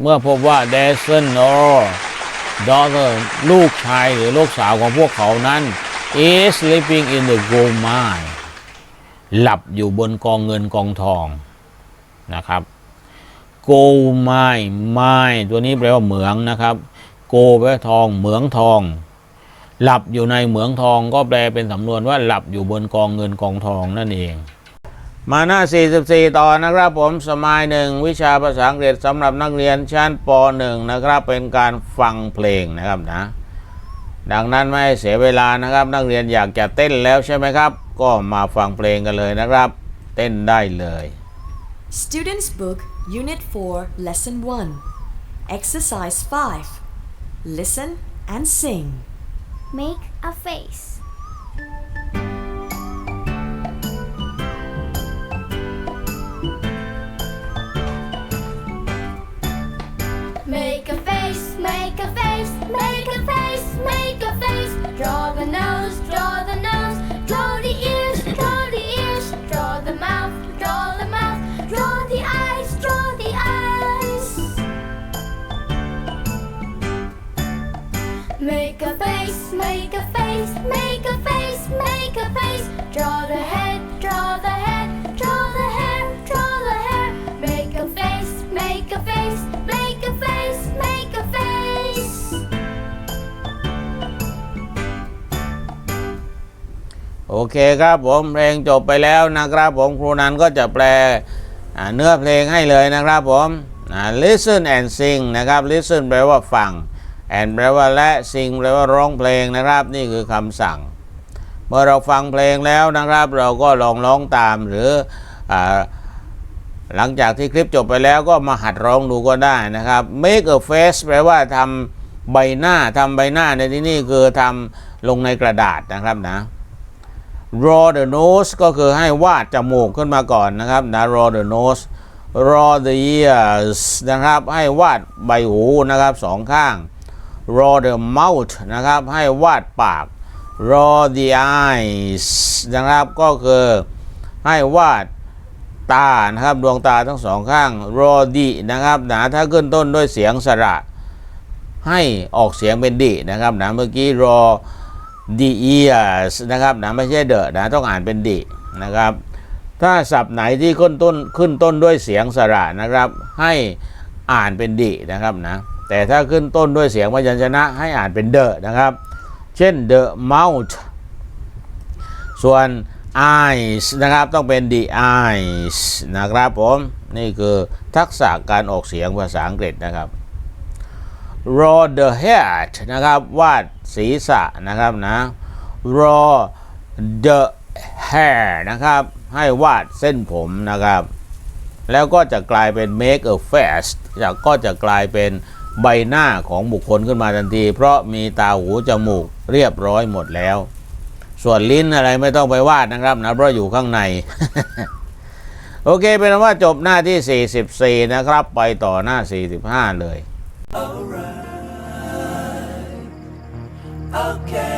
เมื่อพบว่า their son or daughter ลูกชายหรือลูกสาวของพวกเขานั้น is sleeping in the gold mine หลับอยู่บนกองเงินกองทองนะครับ gold mine mine ตัวนี้แปลว่าเหมืองนะครับ gold แปลว่าทอง เหมืองทอง หลับอยู่ในเหมืองทองก็แปลเป็นสำนวนว่าหลับอยู่บนกองเงินกองทองนั่นเอง มาหน้า 44 ต่อนะครับผมสมัยหนึ่งวิชาภาษาอังกฤษสำหรับนักเรียนชั้นป .1 นะครับเป็นการฟังเพลงนะครับนะ ดังนั้นไม่ให้เสียเวลานะครับ นักเรียนอยากจะเต้นแล้วใช่ไหมครับ ก็มาฟังเพลงกันเลยนะครับ เต้นได้เลย Students Book, Unit 4, Lesson 1. Exercise 5. Listen and sing. Make a face. Make a face, make a face, make a face, make a face. Draw the head, draw the head, draw the hair, draw the hair. Make a face, make a face, make a face, make a face. โอเคครับผมเพลงจบไปแล้วนะครับผมครูนันก็จะแปลเนื้อเพลงให้เลยนะครับผม listen and sing นะครับ listen แปลว่าฟัง and แปลว่าและ sing แปลว่าร้องเพลงนะครับ นี่คือคำสั่ง เมื่อเราฟังเพลงแล้วนะครับ เราก็ลองร้องตามหรืออหลังจากที่คลิปจบไปแล้วก็มาหัดร้องดูก็ได้นะครับ make a face แปลว่าทำใบหน้าทำใบหน้าในที่นี่คือทำลงในกระดาษนะครับนะ draw the nose ก็คือให้วาดจมูกขึ้นมาก่อนนะครับนะ draw the nose draw the ears นะครับ ให้วาดใบหูนะครับสองข้าง draw the mouth นะครับ ให้วาดปาก draw the eyes นะครับ ก็คือให้วาดตา นะครับ ดวงตาทั้งสองข้าง draw the นะครับนะถ้าขึ้นต้นด้วยเสียงสระ ให้ออกเสียงเป็นดินะครับนะเมื่อกี้ draw the ears นะครับนะไม่ใช่เดอะนะต้องอ่านเป็นดินะครับถ้าศัพท์ไหนที่ขึ้นต้นขึ้นต้นด้วยเสียงสระนะครับ ให้อ่านเป็นดินะครับนะ แต่ถ้าขึ้นต้นด้วยเสียงพยัญชนะให้อ่านเป็นเดอะนะครับ เช่น the mouth ส่วน eyes นะครับต้องเป็น the eyes นะครับผม นี่คือทักษะการออกเสียงภาษาอังกฤษนะครับ draw the head นะครับ วาดศีรษะนะครับนะ draw the hair นะครับ ให้วาดเส้นผมนะครับ แล้วก็จะกลายเป็น make a face จะก็จะกลายเป็น ใบหน้าของบุคคลขึ้นมาทันที เพราะมีตาหูจมูกเรียบร้อยหมดแล้ว ส่วนลิ้นอะไรไม่ต้องไปวาดนะครับนะเพราะอยู่ข้างใน โอเคเป็นว่าจบหน้าที่ 44 นะครับ ไปต่อหน้า 45 เลย Okay.